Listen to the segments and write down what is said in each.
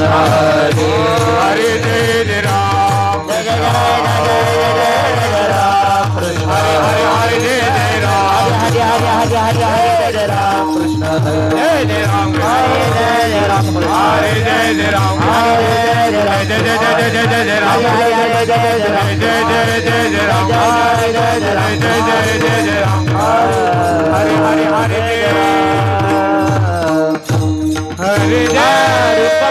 Krishna Hari Hari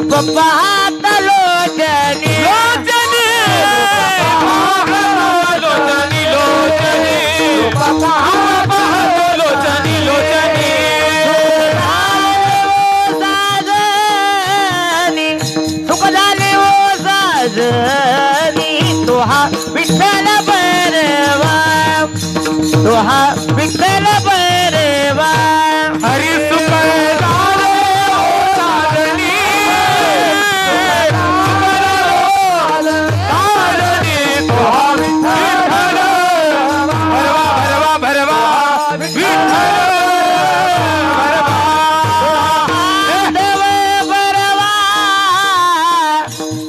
papa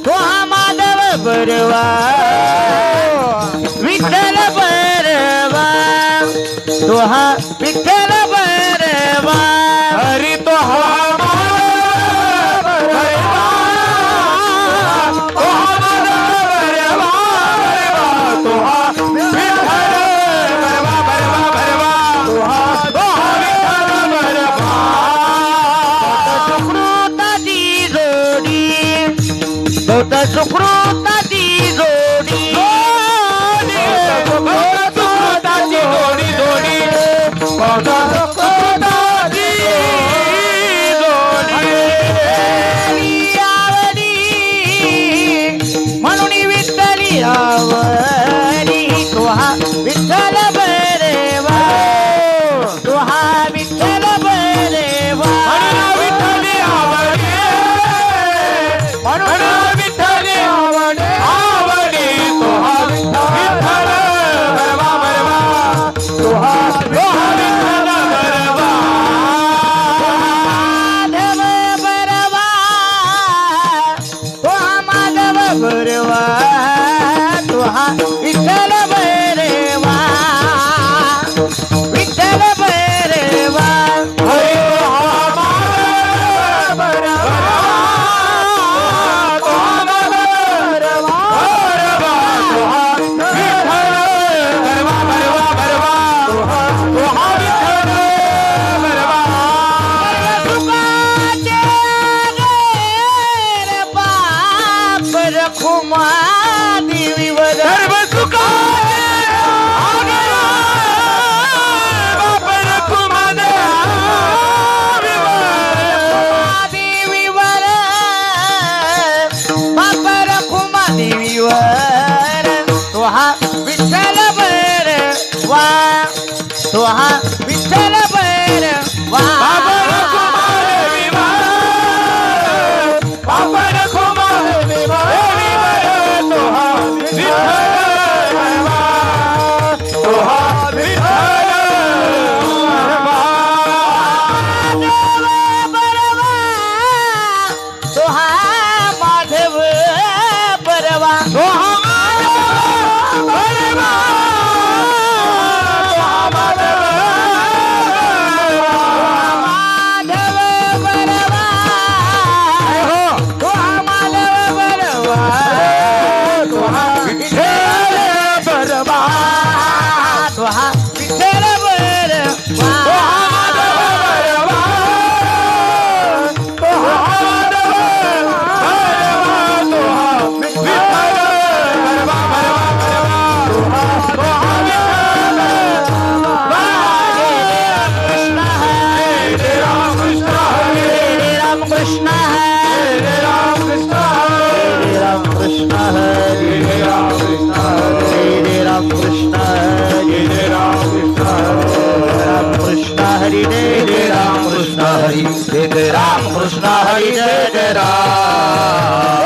तोहा माधव बरवा. हरी जय जय राम. कृष्ण हरी जय जय राम.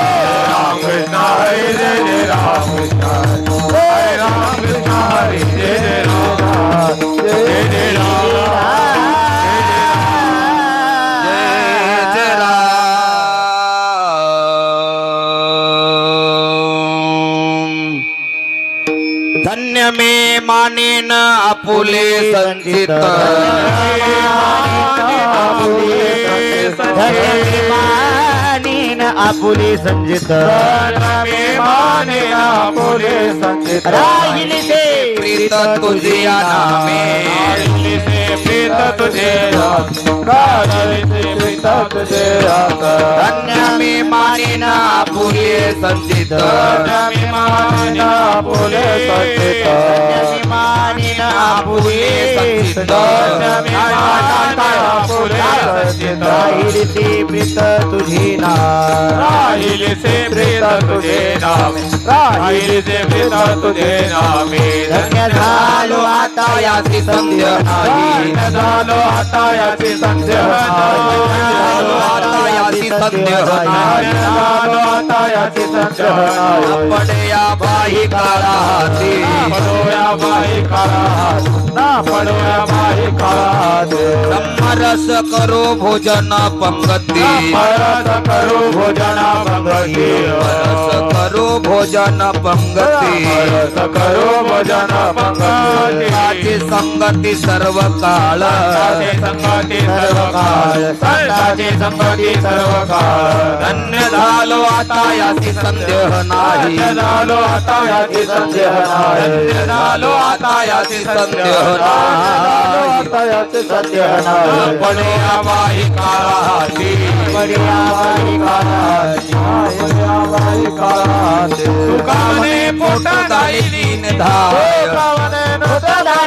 राम कृष्ण हरी जय जय राम. कृष्ण हरे राम कृष्ण हरी जय जय राम. जय जय राम. जय जय राम. धन्य मे मानेन आपुले संचित. धर्मीमानीन आपुले संजित। मे माने आपुले संचित राहील ते प्रीत नामे। से प्रीत तुझे काढली धन्य मे मानेन आपुले संचित. मे माने आपुले संचित. राहील ते प्रीत तुझी ना राहिल से प्रीत तुझे नाम. प्रीत तुझे नामे धन्य झालो आता याची संध्य नाही धन्य झालो आता याची संध्या झालो आता याची संध्य नाही धन्य झालो आता याची संध्या पडे या बाई काळाती. पडोया बाई काळात. ना पडोया बाई ब्रह्मरस करो भोजन पंगती. परस करू भोजना भगवती रस करो भोजन पंगती. परस करू भोजना संताची संगती सर्व काळ संगती सर्व काळ संताची संगती सर्व काळ धन्य झालो आता याची संदेह नाही. झालो आता याची संदेह नाही. झालो आता याची संदेह नाही. आता याची संदेह नाही. पडे बाई काळाती बढिया बाई काळात बाई काळाती तुकाने पोटा दाई दीन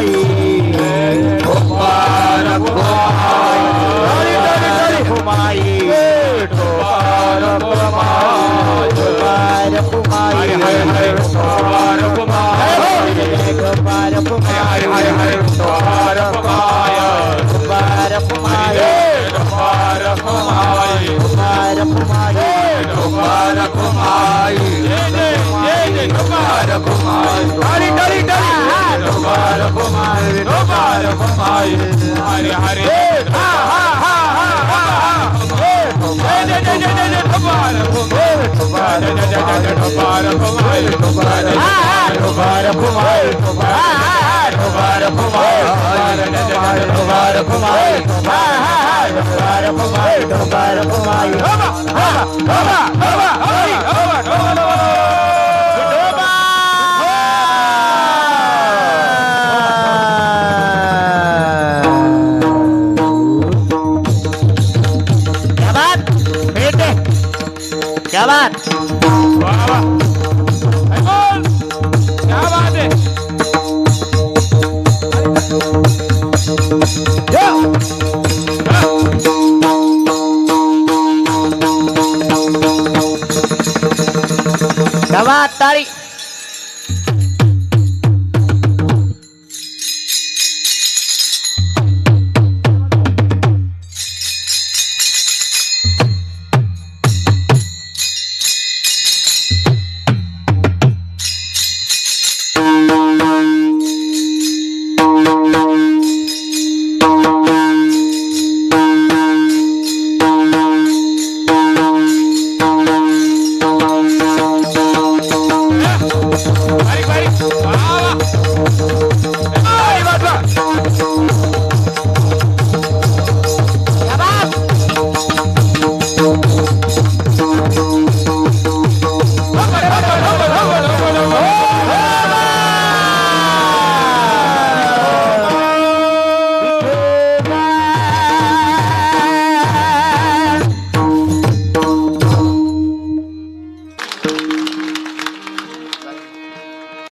Mubarak Mubarak मुबारक मुबारक मुबारक मुबारक मुबारक मुबारक मुबारक मुबारक मुबारक